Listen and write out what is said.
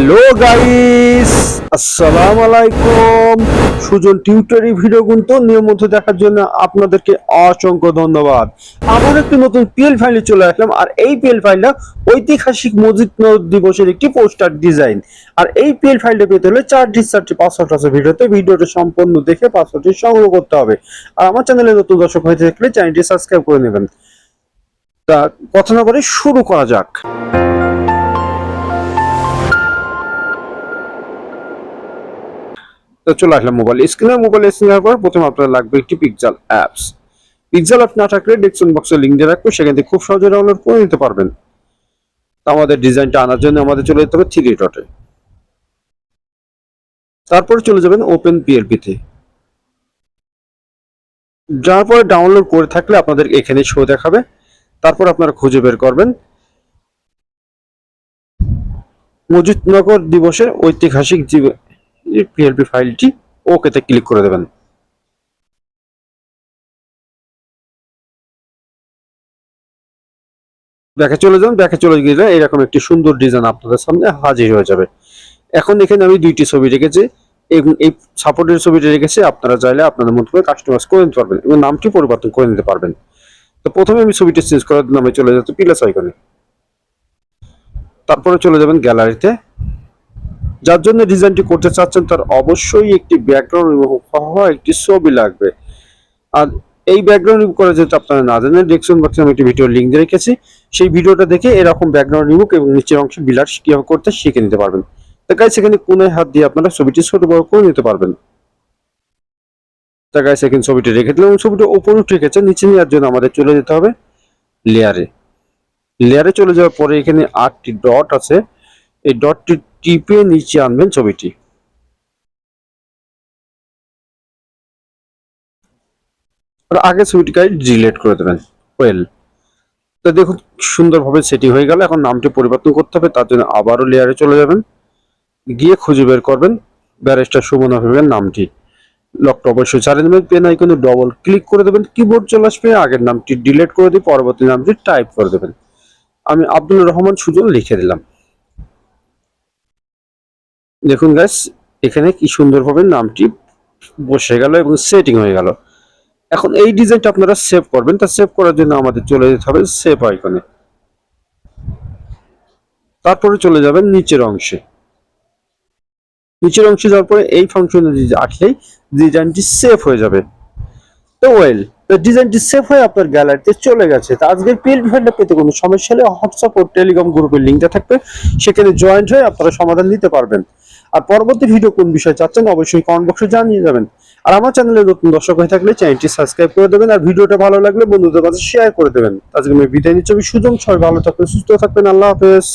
Hello guys আসসালামু আলাইকুম Sujan টিউটরি video কিন্তু নিয়মিত দেখার জন্য আপনাদেরকে অসংখ্য ধন্যবাদ। আবার একটি নতুন পিএল ফাইলে চলে আসলাম, আর এই পিএল ফাইলটা ঐতিহাসিক মসজিদ নদ দিবসের একটি পোস্টার ডিজাইন আর এই পিএল ফাইলটা পেতে হলে চারটি চারটি পাসওয়ার্ড আছে ভিডিওতে, ভিডিওটা সম্পূর্ণ দেখে পাসওয়ার্ডটি সংগ্রহ করতে হবে। আর আমার চ্যানেলে নতুন দর্শক হয়ে থাকলে চ্যানেলটি সাবস্ক্রাইব করে নেবেন। তা, কথা না বলে শুরু করা যাক। তো চলে আসলাম মোবাইল স্ক্রিনে মোবাইল স্ক্রিনের পর প্রথমে আপনার লাগবে একটি পিকজাল অ্যাপস পিকজাল অ্যাপ না থাকলে ডেসক্রিপশন বক্সে লিঙ্ক দিয়ে রাখব সেখান থেকে খুব সহজে ডাউনলোড করে নিতে পারবেন। তো আমাদের ডিজাইনটা আনার জন্য আমাদের চলে যেতে হবে থ্রি ডটে তারপরে চলে যাবেন ওপেন পিএলপি তে। যার পরে ডাউনলোড করে থাকলে আপনাদের এখানে শো দেখাবে। তারপর আপনারা খুঁজে বের করবেন। মজিদনগর দিবসের ঐতিহাসিক জীব- পিএলপি ফাইলটি ওকেতে ক্লিক করে দেবেন। ব্যাকে চলে যান, ব্যাকে চলে গেলে এরকম একটি সুন্দর ডিজাইন আপনাদের সামনে হাজির হয়ে যাবে। এখন এখানে আমি দুইটি ছবি রেখেছি এবং এই সাপোর্টের ছবিটা রেখেছি, আপনারা চাইলে আপনাদের মতো করে কাস্টমাইজ করে নিতে পারবেন এবং নামটি পরিবর্তন করে নিতে পারবেন। তো প্রথমে আমি ছবিটি চেঞ্জ করার নামে চলে যেতে প্লাস আইকনে তারপরে চলে যাবেন গ্যালারিতে যার জন্য ডিজাইনটি করতে চাচ্ছেন, তার অবশ্যই একটি ব্যাকগ্রাউন্ড হওয়া একটি ছবি লাগবে। আর এই ব্যাকগ্রাউন্ড রিমুভ করা যেহেতু আপনারা না জানেন ডিসক্রিপশন বক্সে আমি একটি ভিডিও লিঙ্ক দিয়ে রেখেছি। সেই ভিডিওটা দেখে এরকম ব্যাকগ্রাউন্ড রিমুভ এবং নিচের অংশে বিলার কীভাবে করতে শিখে নিতে পারবেন। তো গাইস এখানে কোনায় হাত দিয়ে আপনারা ছবিটি ছোট বড় করে নিতে পারবেন। তা গাইস এখানে ছবিটি রেখে দিলাম ছবিটা উপরে উঠে রেখেছে নিচে নেওয়ার জন্য আমাদের চলে যেতে হবে লেয়ারে লেয়ারে চলে যাওয়ার পরে এখানে আটটি ডট আছে। এই ডটটি টিপে নিচে আনবেন ছবিটি। আগে ছবিটিকে ডিলেট করে দেবেন। ওয়েল তো দেখুন, সুন্দরভাবে সেটি হয়ে গেল। এখন নামটি পরিবর্তন করতে হবে, তার জন্য আবারও লেয়ারে চলে যাবেন। গিয়ে খুঁজে বের করবেন ব্যারেস্টার সুমন হবেন নামটি। লকটা অবশ্যই ছাড়িয়ে নেবেন পেন আইকনে ডবল ক্লিক করে দেবেন কিবোর্ড চলে আসবে, আগের নামটি ডিলিট করে দিয়ে পরবর্তী নামটি টাইপ করে দেবেন। আমি আব্দুল রহমান সুজন লিখে দিলাম। দেখুন গাইস এখানে কি সুন্দরভাবে নামটি বসে গেল এবং সেটিং হয়ে গেল। এখন এই ডিজাইনটা আপনারা সেভ করবেন। তা সেভ করার জন্য আমাদের চলে যেতে হবে সেভ আইকনে তারপরে চলে যাবেন নিচের অংশে। নিচের অংশে যাওয়ার পরে এই ফাংশনে আটলেই ডিজাইনটি সেভ হয়ে যাবে। তো ওয়েল তো ডিজাইনটি সেভ হয়ে আপনার গ্যালারিতে চলে গেছে। তো আজকের পিএলপি ফাইলটা পেতে কোনো সমস্যা হলে হোয়াটসঅ্যাপ ও টেলিগ্রাম গ্রুপের লিঙ্কটা থাকবে। সেখানে জয়েন্ট হয়ে আপনারা সমাধান দিতে পারবেন। আর পরবর্তী ভিডিও কোন বিষয়ে চাচ্ছেন অবশ্যই কমেন্ট বক্সে জানিয়ে যাবেন। আর আমার চ্যানেলে নতুন দর্শক হয়ে থাকলে চ্যানেলটি সাবস্ক্রাইব করে দেবেন আর ভিডিওটা ভালো লাগলে বন্ধুদের কাছে শেয়ার করে দেবেন। আজকে আমি বিদায় নিচ্ছি, আমি সুজন সবাই ভালো থাকবেন, সুস্থ থাকবেন, আল্লাহ হাফেজ।